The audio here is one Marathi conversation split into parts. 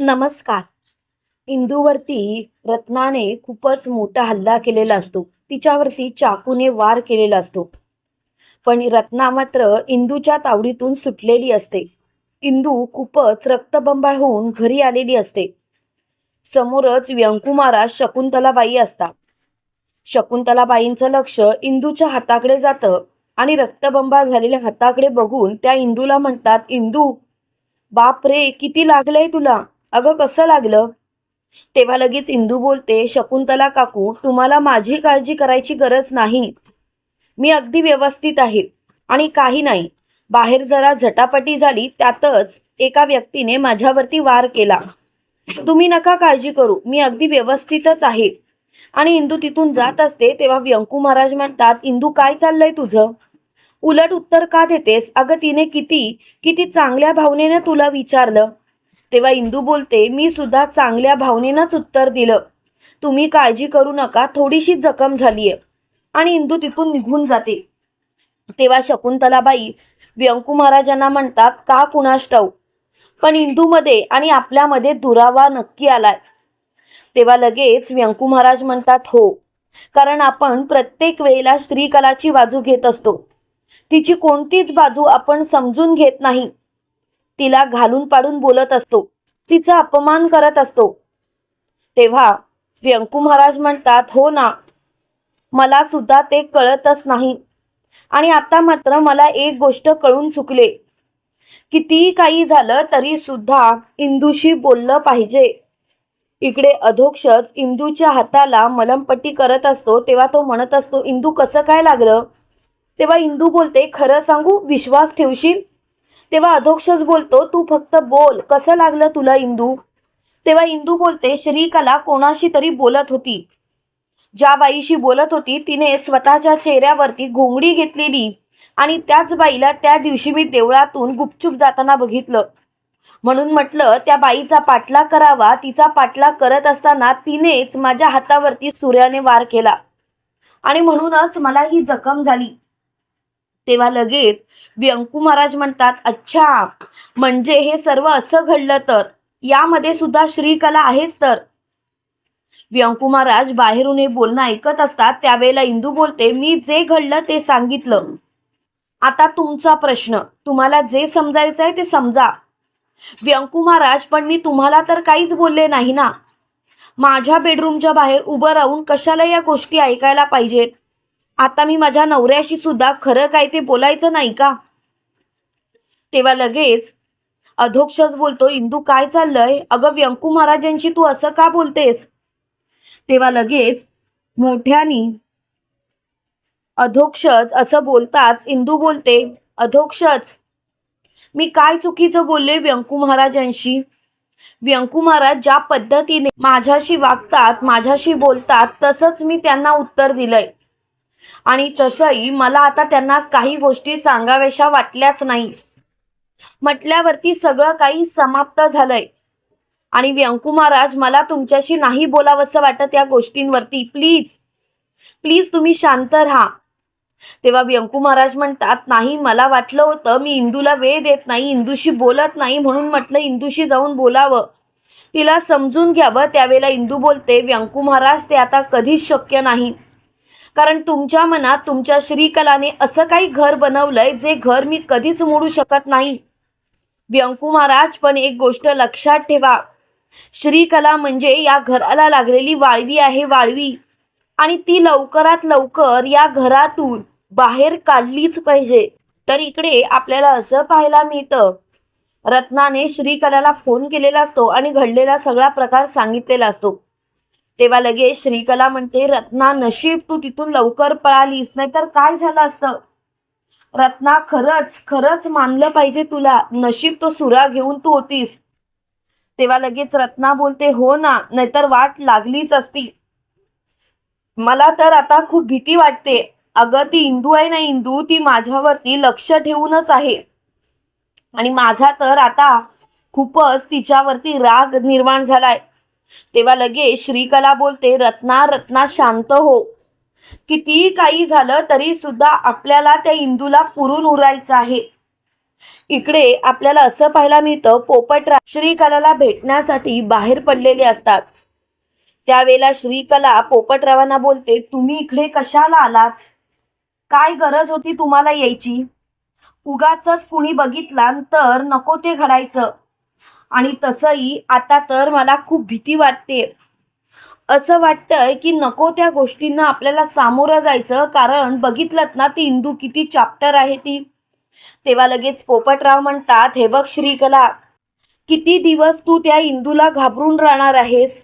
नमस्कार. इंदूवरती रत्नाने खूपच मोठा हल्ला केलेला असतो. तिच्यावरती चाकूने वार केलेला असतो. पण रत्ना मात्र इंदूच्या तावडीतून सुटलेली असते. इंदू खूपच रक्तबंबाळ होऊन घरी आलेली असते. समोरच व्यंकुमारा शकुंतलाबाई असतात. शकुंतलाबाईंचं लक्ष इंदूच्या हाताकडे जातं आणि रक्तबंबाळ झालेल्या हाताकडे बघून त्या इंदूला म्हणतात इंदू बाप रे किती लागलंय तुला? अगं कसं लागलं? तेव्हा लगेच इंदू बोलते शकुंतला काकू तुम्हाला माझी काळजी करायची गरज नाही. मी अगदी व्यवस्थित आहे. आणि काही नाही. बाहेर जरा झटापटी झाली त्यातच एका व्यक्तीने माझ्यावरती वार केला. तुम्ही नका काळजी करू मी अगदी व्यवस्थितच आहे. आणि इंदू तिथून जात असते तेव्हा व्यंकू महाराज म्हणतात इंदू काय चाललंय तुझं? उलट उत्तर का देतेस? अगं तिने किती किती चांगल्या भावनेनं तुला विचारलं. तेव्हा इंदू बोलते मी सुद्धा चांगल्या भावनेनंच उत्तर दिलं. तुम्ही काळजी करू नका थोडीशी जखम झाली आहे आणि इंदू तिथून निघून जाते. तेव्हा शकुंतलाबाई व्यंकू महाराजांना म्हणतात का कुणास पण इंदूमध्ये आणि आपल्यामध्ये दुरावा नक्की आलाय. तेव्हा लगेच व्यंकू महाराज म्हणतात हो. कारण आपण प्रत्येक वेळेला स्त्रीकलाची बाजू घेत असतो. तिची कोणतीच बाजू आपण समजून घेत नाही. तिला घालून पाडून बोलत असतो. तिचा अपमान करत असतो. तेव्हा व्यंकू महाराज म्हणतात हो ना मला सुद्धा ते कळतच नाही. आणि आता मात्र मला एक गोष्ट कळून चुकले. कितीही काही झालं तरी सुद्धा इंदूशी बोललं पाहिजे. इकडे अधोक्षच इंदूच्या हाताला मलमपट्टी करत असतो तेव्हा तो म्हणत असतो इंदू कसं काय लागलं? तेव्हा इंदू बोलते खरं सांगू विश्वास ठेवशील? तेव्हा अधोक्षच बोलतो तू फक्त बोल कसं लागलं तुला इंदू? तेव्हा इंदू बोलते श्रीकला कोणाशी तरी बोलत होती. ज्या बाईशी बोलत होती तिने स्वतःच्या चेहऱ्यावरती घोंगडी घेतलेली आणि त्याच बाईला त्या दिवशी मी देवळातून गुपचूप जाताना बघितलं. म्हणून म्हटलं त्या बाईचा पाठलाग करावा. तिचा पाठलाग करत असताना तिनेच माझ्या हातावरती सूर्याने वार केला. आणि म्हणूनच मला ही जखम झाली. तेव्हा लगेच व्यंकू महाराज म्हणतात अच्छा म्हणजे हे सर्व असं घडलं तर? यामध्ये सुद्धा श्रीकला आहेच तर? व्यंकू महाराज बाहेरून हे बोलणं ऐकत असतात. त्यावेळेला इंदू बोलते मी जे घडलं ते सांगितलं. आता तुमचा प्रश्न तुम्हाला जे समजायचंय ते समजा. व्यंकू महाराज पण मी तुम्हाला तर काहीच बोलले नाही ना? माझ्या बेडरूमच्या बाहेर उभं राहून कशाला या गोष्टी ऐकायला पाहिजेत? आता मी माझ्या नवऱ्याशी सुद्धा खरं काय ते बोलायचं नाही का? तेव्हा लगेच अधोक्षच बोलतो इंदू काय चाललंय? अगं व्यंकू महाराजांशी तू असं का बोलतेस? तेव्हा लगेच मोठ्यानी अधोक्षच असं बोलताच इंदू बोलते अधोक्षच मी काय चुकीचं बोलले व्यंकू महाराजांशी? व्यंकू महाराज ज्या पद्धतीने माझ्याशी वागतात माझ्याशी बोलतात तसंच मी त्यांना उत्तर दिलंय. आणि तसंही मला आता त्यांना काही गोष्टी सांगाव्याशा वाटल्याच नाही. म्हटल्यावरती सगळं काही समाप्त झालंय. आणि व्यंकू महाराज मला तुमच्याशी नाही बोलावंसं वाटत या गोष्टींवरती. प्लीज प्लीज तुम्ही शांत राहा. तेव्हा व्यंकू महाराज म्हणतात नाही मला वाटलं होतं मी इंदूला वेळ देत नाही इंदूशी बोलत नाही म्हणून म्हटलं इंदूशी जाऊन बोलावं. तिला समजून घ्यावं त्यावेळेला इंदू बोलते व्यंकू महाराज ते आता कधीच शक्य नाही. कारण तुमच्या मनात तुमच्या श्रीकलाने असं काही घर बनवलंय जे घर मी कधीच मोडू शकत नाही. व्यंकू महाराज पण एक गोष्ट लक्षात ठेवा. श्रीकला म्हणजे या घराला लागलेली वाळवी आहे वाळवी. आणि ती लवकरात लवकर या घरातून बाहेर काढलीच पाहिजे. तर इकडे आपल्याला असं पाहायला मिळतं. रत्नाने श्रीकलाला फोन केलेला असतो आणि घडलेला सगळा प्रकार सांगितलेला असतो. तेव्हा लगेच श्रीकला म्हणते रत्ना नशीब तू तिथून लवकर पळालीस नाहीतर काय झालं असतं? रत्ना खरंच खरंच मानलं पाहिजे तुला. नशीब तो सुरा घेऊन तू होतीस. तेव्हा लगेच रत्ना बोलते हो ना नाहीतर वाट लागलीच असती. मला तर आता खूप भीती वाटते. अगं ती इंदू आहे ना इंदू ती माझ्यावरती लक्ष ठेवूनच आहे. आणि माझा तर आता खूपच तिच्यावरती राग निर्माण झालाय. तेव्हा लगेच श्रीकला बोलते रत्ना रत्ना शांत हो. कितीही काही झालं तरी सुद्धा आपल्याला त्या इंदूला पुरून उरायचं आहे. इकडे आपल्याला असं पाहायला मिळतं पोपटराव श्रीकलाला भेटण्यासाठी बाहेर पडलेले असतात. त्यावेळेला श्रीकला पोपटरावांना बोलते तुम्ही इकडे कशाला आलात? काय गरज होती तुम्हाला यायची? उगाच कुणी बघितला तर नको ते घडायचं. आणि तसंही आता तर मला खूप भीती वाटते. असं वाटतंय की नको त्या गोष्टींना आपल्याला सामोरं जायचं कारण बघितलं ना ती इंदू किती चॅप्टर आहे ती. तेव्हा लगेच पोपटराव म्हणतात हे बघ श्रीकला किती दिवस तू त्या इंदूला घाबरून राहणार आहेस?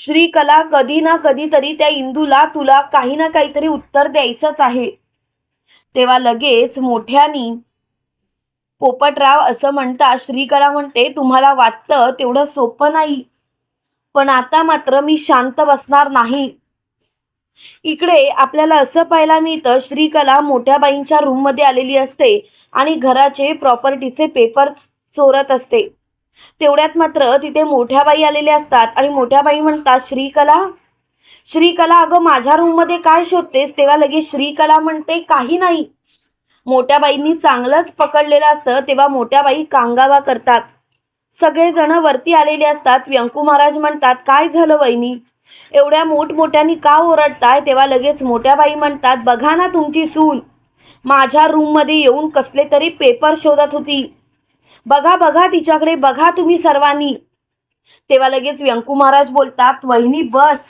श्रीकला कधी ना कधीतरी त्या इंदूला तुला काही ना काहीतरी उत्तर द्यायचंच आहे. तेव्हा लगेच मोठ्यानी पोपटराव असं म्हणता श्रीकला म्हणते तुम्हाला वाटतं तेवढं सोपं नाही. पण आता मात्र मी शांत बसणार नाही. इकडे आपल्याला असं पाहायला मिळतं श्रीकला मोठ्या बाईंच्या रूममध्ये आलेली असते आणि घराचे प्रॉपर्टीचे पेपर चोरत असते. तेवढ्यात मात्र तिथे मोठ्या बाई आलेल्या असतात आणि मोठ्या बाई म्हणतात श्रीकला श्रीकला अगं माझ्या रूममध्ये काय शोधतेस? तेव्हा लगेच श्रीकला म्हणते काही नाही. मोठ्या बाईंनी चांगलंच पकडलेलं असतं तेव्हा मोठ्या बाई कांगावा करतात. सगळेजण वरती आलेले असतात. व्यंकू महाराज म्हणतात काय झालं वहिनी? एवढ्या मोठमोठ्यानी का ओरडताय? तेव्हा लगेच मोठ्या बाई म्हणतात बघा ना तुमची सून. माझ्या रूममध्ये येऊन कसले तरी पेपर शोधत होती. बघा बघा तिच्याकडे बघा तुम्ही सर्वांनी. तेव्हा लगेच व्यंकू महाराज बोलतात वहिनी बस.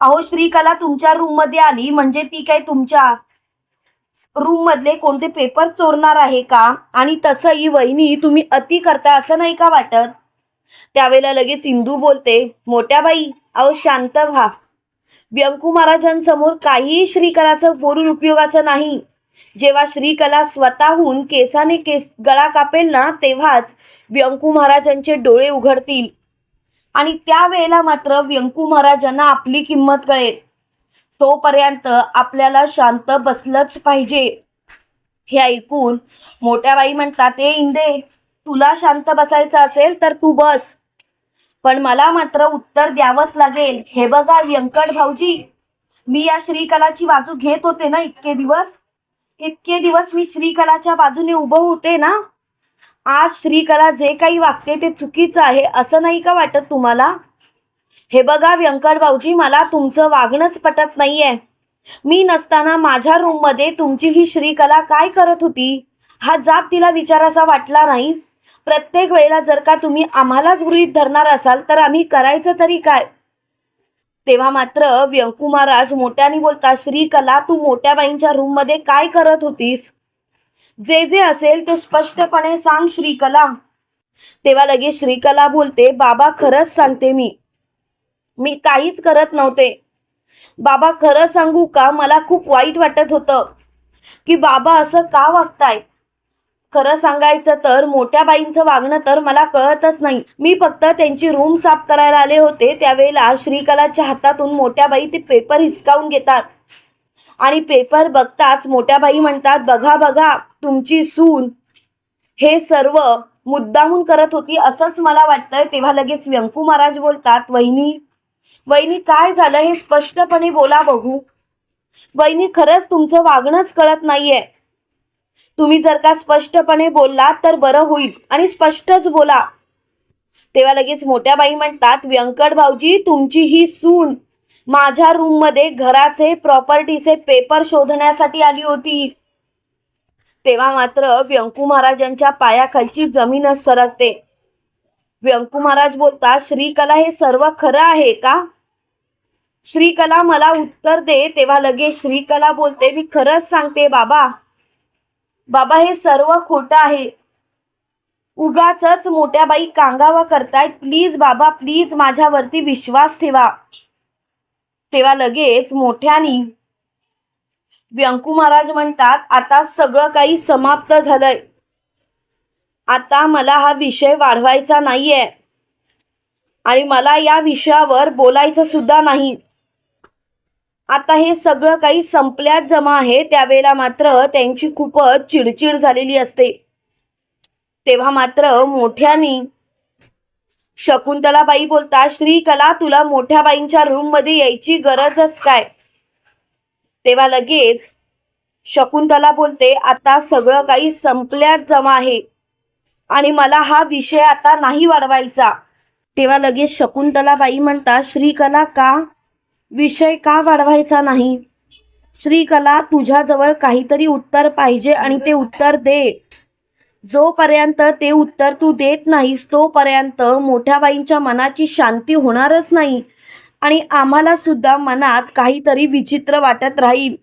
अहो श्रीकला तुमच्या रूममध्ये आली म्हणजे ती काय तुमच्या रूम मधले कोणते पेपर चोरणार आहे का? आणि तसंही वहिनी तुम्ही अति करता असं नाही का वाटत? त्यावेळेला लगेच इंदू बोलते मोठ्या बाई अहो शांत व्हा. व्यंकू महाराजांसमोर काहीही श्रीकलाचं बोलून उपयोगाचं नाही. जेव्हा श्रीकला स्वतःहून केसाने केस गळा कापेल ना तेव्हाच व्यंकू महाराजांचे डोळे उघडतील. आणि त्यावेळेला मात्र व्यंकू महाराजांना आपली किंमत कळेल. तोपर्यंत आपल्याला शांत बसलंच पाहिजे. हे ऐकून मोठ्या बाई म्हणतात ए इंदे तुला शांत बसायचं असेल तर तू बस. पण मला मात्र उत्तर द्यावंच लागेल. हे बघा व्यंकट भाऊजी मी या श्रीकलाची बाजू घेत होते ना इतके दिवस? इतके दिवस मी श्रीकलाच्या बाजूने उभं होते ना? आज श्रीकला जे काही वागते ते चुकीचं आहे असं नाही का वाटत तुम्हाला? हे बघा व्यंकट भाऊजी मला तुमचं वागणंच पटत नाहीये. मी नसताना माझ्या रूममध्ये तुमची ही श्रीकला काय करत होती? हा जाप तिला विचारासा वाटला नाही. प्रत्येक वेळेला जर का तुम्ही आम्हालाच गृहीत धरणार असाल तर आम्ही करायचं तरी काय? तेव्हा मात्र व्यंकू महाराज मोठ्याने बोलता श्रीकला तू मोठ्या बाईंच्या रूममध्ये काय करत होतीस? जे जे असेल ते स्पष्टपणे सांग श्रीकला. तेव्हा लगेच श्रीकला बोलते बाबा खरंच सांगते मी. मी काहीच करत नव्हते. बाबा खरं सांगू का? मला खूप वाईट वाटत होतं की बाबा असं का वागताय? खरं सांगायचं तर मोठ्या बाईंचं वागणं तर मला कळतच नाही. मी फक्त त्यांची रूम साफ करायला आले होते. त्यावेळेला श्रीकलाच्या हातातून मोठ्या बाई ते पेपर हिसकावून घेतात. आणि पेपर बघताच मोठ्या बाई म्हणतात बघा बघा तुमची सून. हे सर्व मुद्दामून करत होती असंच मला वाटतंय. तेव्हा लगेच व्यंकू महाराज बोलतात वहिनी वहिनी काय झालं हे स्पष्टपणे बोला बघू. वहिनी खरंच तुमचं वागणंच कळत नाहीये. तुम्ही जर का स्पष्टपणे बोललात तर बरं होईल आणि स्पष्टच बोला. तेव्हा लगेच मोठ्या बाई म्हणतात व्यंकट भाऊजी तुमची ही सून माझ्या रूममध्ये घराचे प्रॉपर्टीचे पेपर शोधण्यासाठी आली होती. तेव्हा मात्र व्यंकू महाराजांच्या पायाखालची जमीनच सरकते. व्यंकू महाराज बोलतात श्रीकला हे सर्व खरं आहे का? श्रीकला मला उत्तर दे. तेव्हा लगेच श्रीकला बोलते मी खरंच सांगते बाबा. बाबा हे सर्व खोटं आहे. उगाच मोठ्या बाई कांगावा करतायत. प्लीज बाबा प्लीज माझ्यावरती विश्वास ठेवा. तेव्हा लगेच मोठ्यानी व्यंकू महाराज म्हणतात आता सगळं काही समाप्त झालंय. आता मला हा विषय वाढवायचा नाहीये. आणि मला या विषयावर बोलायचं सुद्धा नाही. आता हे सगळं काही संपल्यात जमा आहे त्यावेळेला मात्र त्यांची खूपच चिडचिड झालेली असते. तेव्हा मात्र मोठ्यानी शकुंतलाबाई बोलता श्रीकला तुला मोठ्या बाईंच्या रूममध्ये यायची गरजच काय? तेव्हा लगेच शकुंतला बोलते आता सगळं काही संपल्यात जमा आहे आणि मला हा विषय आता नाही वाढवायचा. तेव्हा लगेच शकुंतलाबाई म्हणतात श्रीकला का विषय का वाढवायचा नाही? श्रीकला तुझ्याजवळ काहीतरी उत्तर पाहिजे आणि ते उत्तर दे. जोपर्यंत ते उत्तर तू देत नाहीस तोपर्यंत मोठ्या बाईंच्या मनाची शांती होणारच नाही आणि आम्हाला सुद्धा मनात काहीतरी विचित्र वाटत राहील.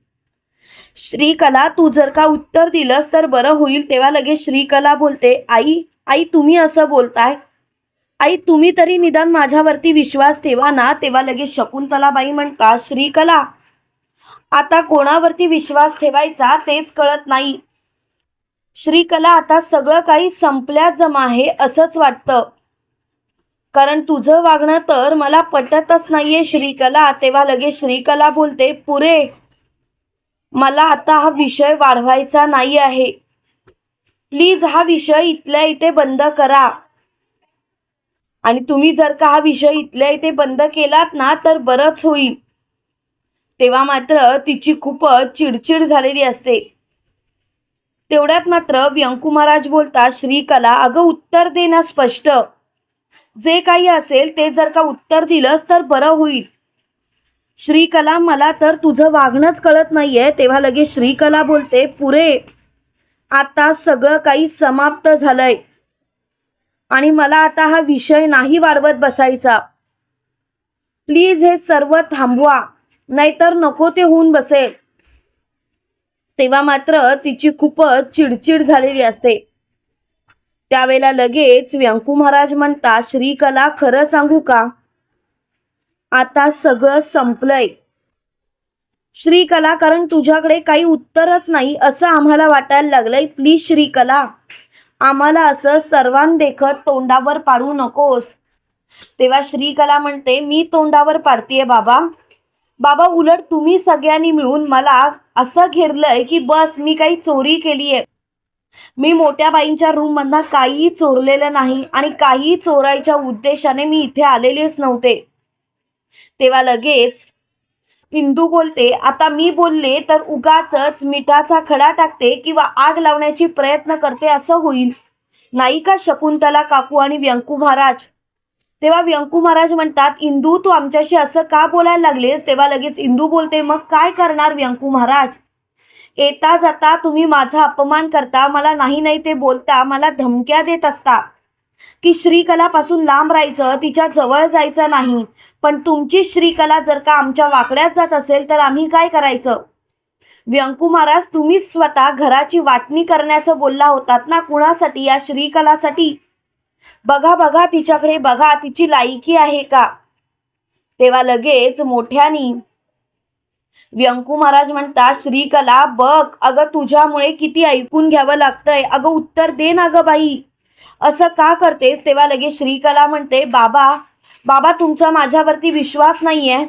श्रीकला तू जर का उत्तर दिलंस तर बरं होईल तेव्हा लगेच श्रीकला बोलते आई आई तुम्ही असं बोलताय? आई तुम्ही तरी निदान माझ्यावरती विश्वास ठेवा ना तेव्हा लगेच शकुंतलाबाई म्हणतात श्रीकला आता कोणावरती विश्वास ठेवायचा तेच कळत नाही. श्रीकला आता सगळं काही संपल्यात जमा आहे असंच वाटतं. कारण तुझं वागणं तर मला पटतच नाहीये श्रीकला. तेव्हा लगेच श्रीकला बोलते पुरे मला आता हा विषय वाढवायचा नाही आहे. प्लीज हा विषय इथल्या इथे बंद करा. आणि तुम्ही जर का हा विषय इथल्या इथे बंद केलात ना तर बरंच होईल. तेव्हा मात्र तिची खूपच चिडचिड झालेली असते. तेवढ्यात मात्र व्यंकू महाराज बोलतात श्रीकला अगं उत्तर दे ना स्पष्ट. जे काही असेल ते जर का उत्तर दिलंस तर बरं होईल. श्रीकला मला तर तुझं वागणंच कळत नाहीये. तेव्हा लगेच श्रीकला बोलते पुरे आता सगळं काही समाप्त झालंय. आणि मला आता हा विषय नाही वाढवत बसायचा. प्लीज हे सर्व थांबवा नाहीतर नको ते होऊन बसेल तेव्हा मात्र तिची खूपच चिडचिड झालेली असते. त्यावेळेला लगेच व्यंकू महाराज म्हणतात श्रीकला खरं सांगू का? आता सगळं संपलंय. श्रीकला कारण तुझ्याकडे काही उत्तरच नाही असं आम्हाला वाटायला लागलंय. प्लीज श्रीकला. आम्हाला असं सर्वांदेखत तोंडावर पाडू नकोस. तेव्हा श्रीकला म्हणते मी तोंडावर पाडतीये बाबा. बाबा उलट तुम्ही सगळ्यांनी मिळून मला असं घेरलंय की बस मी काही चोरी केली आहे मी मोठ्या बाईंच्या रूममधनं काहीही चोरलेलं नाही आणि काही चोरायच्या उद्देशाने मी इथे आलेलेच नव्हते. तेव्हा लगेच इंदू बोलते आता मी बोलले तर उगाच मिठाचा खडा टाकते किंवा आग लावण्याची प्रयत्न करते असं होईल. नाही का शकुंतला काकू आणि व्यंकू महाराज? तेव्हा व्यंकू महाराज म्हणतात इंदू तू आमच्याशी असं का बोलायला लागलेस? तेव्हा लगेच इंदू बोलते मग काय करणार व्यंकू महाराज? येता जाता तुम्ही माझा अपमान करता मला नाही नाही ते बोलता मला धमक्या देत असता. की श्रीकलापासून लांब राहायचं तिच्या जवळ जायचं नाही. पण तुमची श्रीकला जर का आमच्या वाकड्यात जात असेल तर आम्ही काय करायचं? व्यंकू महाराज तुम्ही स्वतः घराची वाटणी करण्याचं बोलला होतात ना कुणासाठी? या श्रीकलासाठी. बघा बघा तिच्याकडे बघा तिची लायकी आहे का? तेव्हा लगेच मोठ्यानी व्यंकू महाराज म्हणतात श्रीकला बघ अगं तुझ्यामुळे किती ऐकून घ्यावं लागतंय. अगं उत्तर दे ना गं बाई. असं का करतेस? तेव्हा लगेच श्रीकला म्हणते बाबा बाबा तुमचा माझ्यावरती विश्वास नाही आहे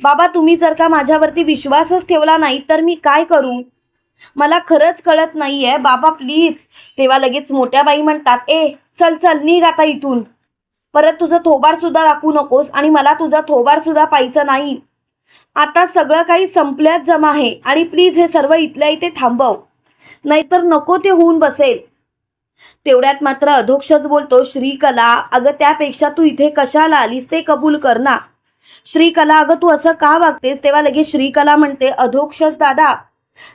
बाबा तुम्ही जर का माझ्यावरती विश्वासच ठेवला नाही तर मी काय करू? मला खरंच कळत नाही आहे बाबा प्लीज. तेव्हा लगेच मोठ्या बाई म्हणतात ए चल चल निघ आता इथून. परत तुझं थोबारसुद्धा दाखवू नकोस आणि मला तुझा थोबारसुद्धा पाहिजे नाही. आता सगळं काही संपल्यात जमा आहे आणि प्लीज हे सर्व इथल्या इथे थांबव. नाहीतर नको ते होऊन बसेल. तेवढ्यात मात्र अधोक्षच बोलतो श्रीकला अगं त्यापेक्षा तू इथे कशाला आलीस ते कबूल कर ना. श्रीकला अगं तू असं का वागतेस? तेव्हा लगेच श्रीकला म्हणते अधोक्षच दादा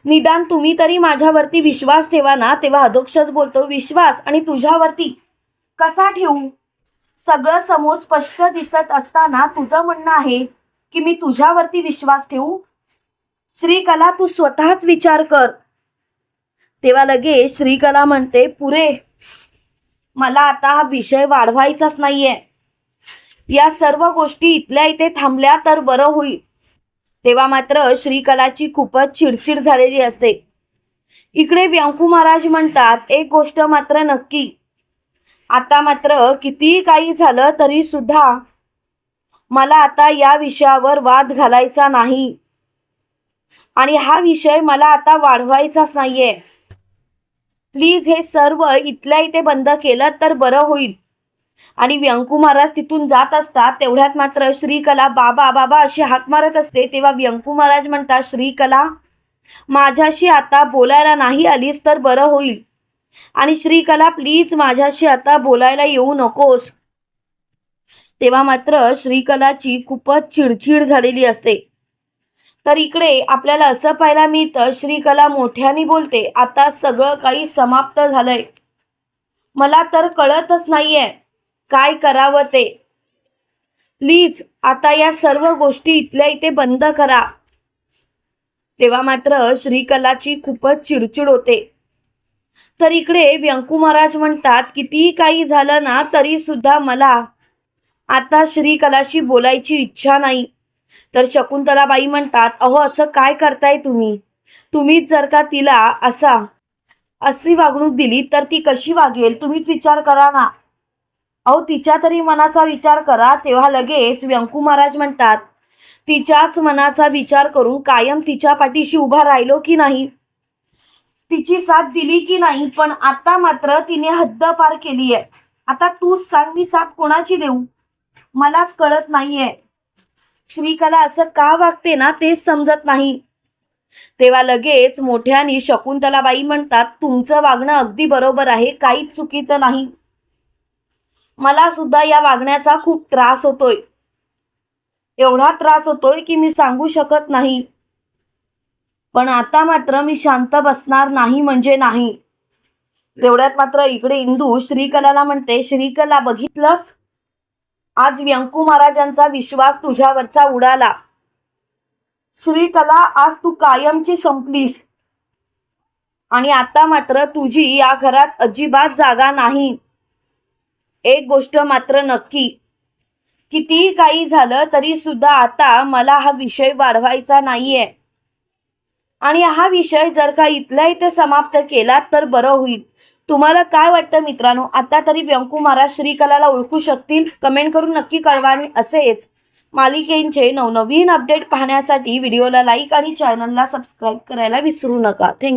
निदान तुम्ही तरी माझ्यावरती विश्वास ठेवा ना. तेव्हा अधोक्षच बोलतो विश्वास? आणि तुझ्यावरती कसा ठेवू? सगळं समोर स्पष्ट दिसत असताना तुझं म्हणणं आहे की मी तुझ्यावरती विश्वास ठेवू? श्रीकला तू स्वतःच विचार कर. तेव्हा लगेच श्रीकला म्हणते पुरे मला आता हा विषय वाढवायचाच नाहीये. या सर्व गोष्टी इथल्या इथे थांबल्या तर बरं होईल. तेव्हा मात्र श्रीकलाची खूपच चिडचिड झालेली असते. इकडे व्यंकू महाराज म्हणतात एक गोष्ट मात्र नक्की. आता मात्र कितीही काही झालं तरी सुद्धा मला आता या विषयावर वाद घालायचा नाही. आणि हा विषय मला आता वाढवायचाच नाहीये. प्लीज हे सर्व इथल्या इथे बंद केलं तर बरं होईल. आणि व्यंकू महाराज तिथून जात असतात तेवढ्यात मात्र श्रीकला बाबा बाबा अशी हाक मारत असते. तेव्हा व्यंकू महाराज म्हणतात श्रीकला माझ्याशी आता बोलायला नाही आलीस तर बरं होईल. आणि श्रीकला प्लीज माझ्याशी आता बोलायला येऊ नकोस. तेव्हा मात्र श्रीकलाची खूपच चिडचिड झालेली असते. तर इकडे आपल्याला असं पाहायला मिळतं श्रीकला मोठ्याने बोलते आता सगळं काही समाप्त झालंय. मला तर कळतच नाहीये. काय करावं ते? प्लीज आता या सर्व गोष्टी इथल्या इथे बंद करा. तेव्हा मात्र श्रीकलाची खूपच चिडचिड होते. तर इकडे व्यंकू महाराज म्हणतात कितीही काही झालं ना तरी सुद्धा मला आता श्रीकलाशी बोलायची इच्छा नाही. तर शकुंतलाबाई म्हणतात अहो असं काय करताय तुम्ही? तुम्हीच जर का तिला असा अशी वागणूक दिली तर ती कशी वागेल? तुम्हीच विचार करा ना. अहो तिच्या तरी मनाचा विचार करा तेव्हा लगेच व्यंकू महाराज म्हणतात तिच्याच मनाचा विचार करून कायम तिच्या पाठीशी उभा राहिलो की नाही? तिची साथ दिली की नाही? पण आता मात्र तिने हद्द पार केली आहे आता तूच सांग मी साथ कोणाची देऊ? मलाच कळत नाहीये. श्रीकला असं का वागते ना तेच समजत नाही. तेव्हा लगेच मोठ्यानी शकुंतलाबाई म्हणतात तुमचं वागणं अगदी बरोबर आहे काहीच चुकीचं नाही. मला सुद्धा या वागण्याचा खूप त्रास होतोय. एवढा त्रास होतोय की मी सांगू शकत नाही. पण आता मात्र मी शांत बसणार नाही म्हणजे नाही. तेवढ्यात मात्र इकडे इंदू श्रीकलाला म्हणते श्रीकला बघितलंस? आज व्यंकू महाराजांचा विश्वास तुझ्यावरचा उडाला. श्रीकला आज तू कायमची संपलीस. आणि आता मात्र तुझी या घरात अजिबात जागा नाही. एक गोष्ट मात्र नक्की. कितीही काही झालं तरी सुद्धा आता मला हा विषय वाढवायचा नाहीये. आणि हा विषय जर का इथल्या इथे समाप्त केला तर बरं होईल. तुम्हाला काय वाटतं मित्रांनो? आता तरी व्यंकू महाराज श्रीकलाला ओळखू शकतील? कमेंट करून नक्की कळवा आणि असेच मालिकेंचे नवनवीन अपडेट पाहण्यासाठी व्हिडिओला लाईक आणि चॅनलला सबस्क्राईब करायला विसरू नका. थँक्यू